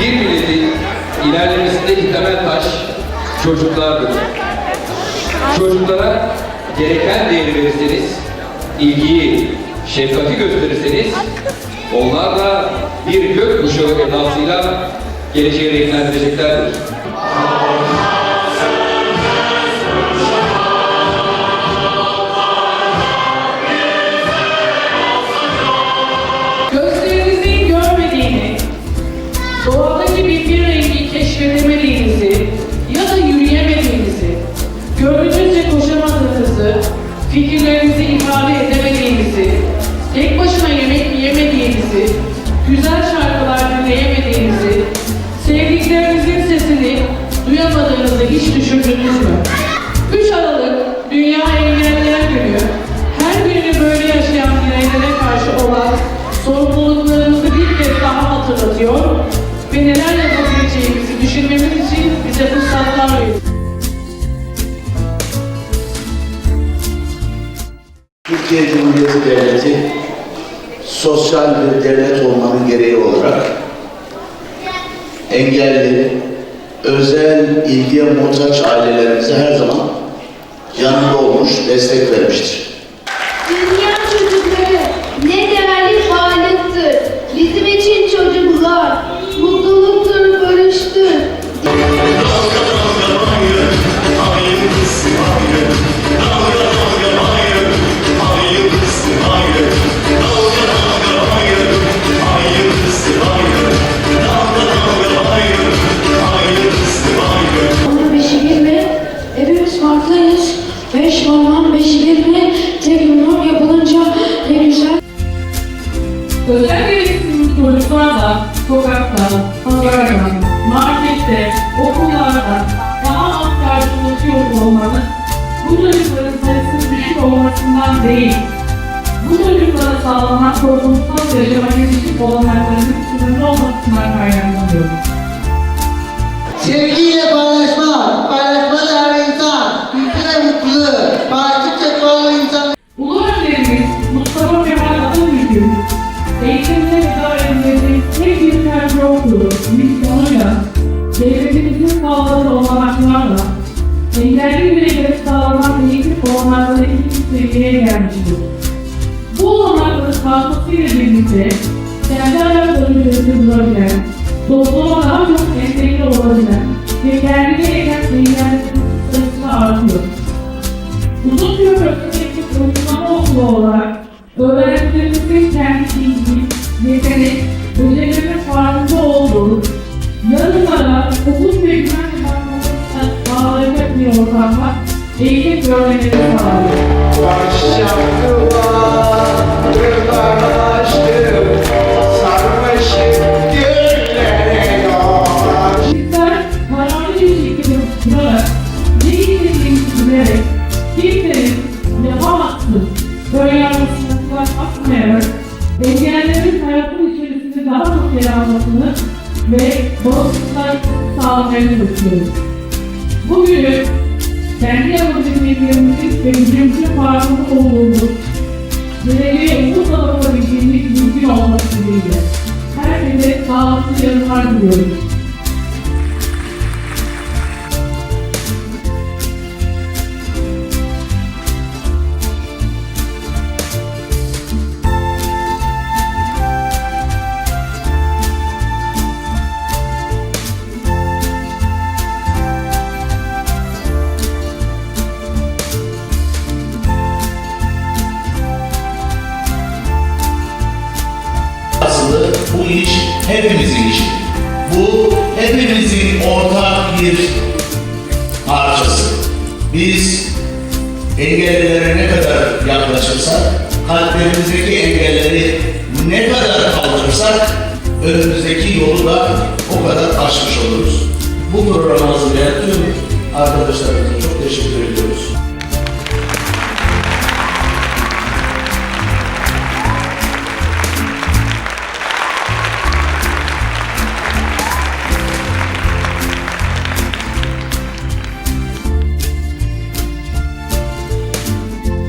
Bir milletin ilerlemesindeki temel taş çocuklardır. Çocuklara gereken değeri verirseniz, ilgiyi, şefkati gösterirseniz, onlar da bir gök kuşağı edasıyla geleceği renklendireceklerdir. Bir bir rengi keşfedemediğinizi ya da yürüyemediğinizi, gönlünüzce koşamadığınızı, fikirlerinizi ifade edemediğinizi, tek başına yemek yiyemediğinizi, güzel şarkılar dinleyemediğinizi, sevdiklerinizin sesini duyamadığınızı hiç düşündünüz mü? 3 Aralık Dünya Engelliler Günü, her birini böyle yaşayan bireylere karşı olan sorumluluklarımızı bir kez daha hatırlatıyor ve neler yapabileceğimizi düşünmemiz için bize fırsatlar veriyor. Türkiye Cumhuriyeti Devleti sosyal bir devlet olmanın gereği olarak engelli, özel ilgiye muhtaç ailelerimize her zaman yanında olmuş, destek vermiştir. Özel gereksinimli çocuklar da sokakta, pazarda, markette, okullarda daha az karşılaşıyor olmanın bu çocukların sayısının düşük olmasından değil, bu çocuklara sağlanan toplumsal yaşama erişim olanaklarının sınırlı olmasından kaynaklanıyor. Sevgiyle paylaşma, paylaşma değerli insan, ülkede mutlu, paylaştıkça çoğalan devletimizin sağladığı olanaklarla engelli bireylere sağlanan eğitim olanakları ilk seviyeye gelmiştir. Bu olanakların kalkmasıyla birlikte kendi ayakları üzerinde durabilen, topluma daha çok entegre olabilen ortamda eğitim ve öğrenimleri sağlıyor. Bizler kararlı bir şekilde durarak, ne istediğimizi bilerek, kimsenin yapamazsın, böyle yapmasına kulak asmayarak, engellerin hayatın içerisinde daha çok yer almasını ve bağımsızlıklar sağlamaya çalışıyoruz. Bugün kendi yapabileceklerimizin ve gücümüzün farkında olduğumuz, geleceğe umut alabileceğimiz mümkün olması dileğiyle. Herkese sağlıklı yarınlar diliyorum. Bu iş hepimizin işi. Bu hepimizin ortak bir parçası. Biz engellilere ne kadar yaklaşırsak, kalplerimizdeki engelleri ne kadar kaldırırsak, önümüzdeki yolu da o kadar aşmış oluruz. Bu programı hazırlayan tüm arkadaşlarımıza çok teşekkür ediyoruz.